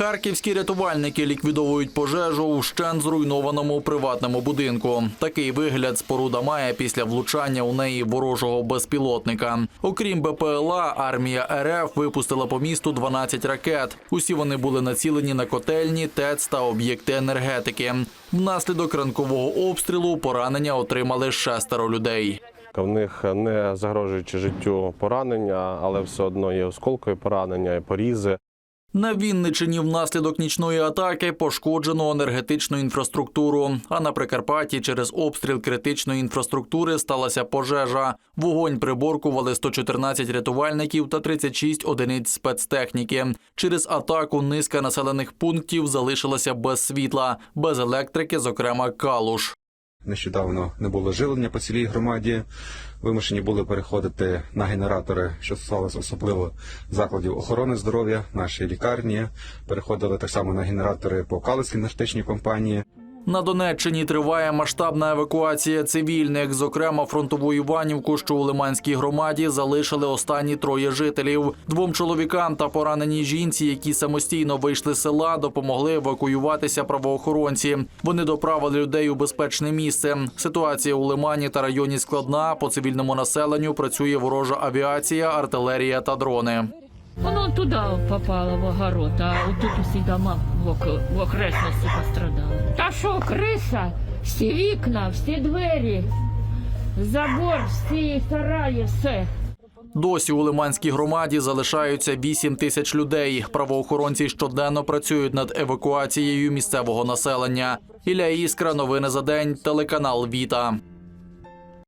Харківські рятувальники ліквідовують пожежу у щен зруйнованому приватному будинку. Такий вигляд споруда має після влучання у неї ворожого безпілотника. Окрім БПЛА, армія РФ випустила по місту 12 ракет. Усі вони були націлені на котельні, ТЕЦ та об'єкти енергетики. Внаслідок ранкового обстрілу поранення отримали шестеро людей. В них не загрожуючи життю поранення, але все одно є осколкові поранення і порізи. На Вінничині внаслідок нічної атаки пошкоджено енергетичну інфраструктуру. А на Прикарпатті через обстріл критичної інфраструктури сталася пожежа. Вогонь приборкували 114 рятувальників та 36 одиниць спецтехніки. Через атаку низка населених пунктів залишилася без світла, без електрики, зокрема Калуш. Нещодавно не було живлення по цілій громаді. Вимушені були переходити на генератори, що стосувалося особливо закладів охорони здоров'я, нашої лікарні. Переходили так само на генератори по Калицькій енергетичній компанії. На Донеччині триває масштабна евакуація цивільних. Зокрема, фронтову Іванівку, що у Лиманській громаді, залишили останні троє жителів. Двом чоловікам та пораненій жінці, які самостійно вийшли з села, допомогли евакуюватися правоохоронці. Вони доправили людей у безпечне місце. Ситуація у Лимані та районі складна. По цивільному населенню працює ворожа авіація, артилерія та дрони. Воно туди попало в огород, а отут усі дома в окресності пострадали. Та що, криса, всі вікна, всі двері, забор, всі сараї, все. Досі у Лиманській громаді залишаються 8 тисяч людей. Правоохоронці щоденно працюють над евакуацією місцевого населення. Ілля Іскра, новини за день, телеканал Віта.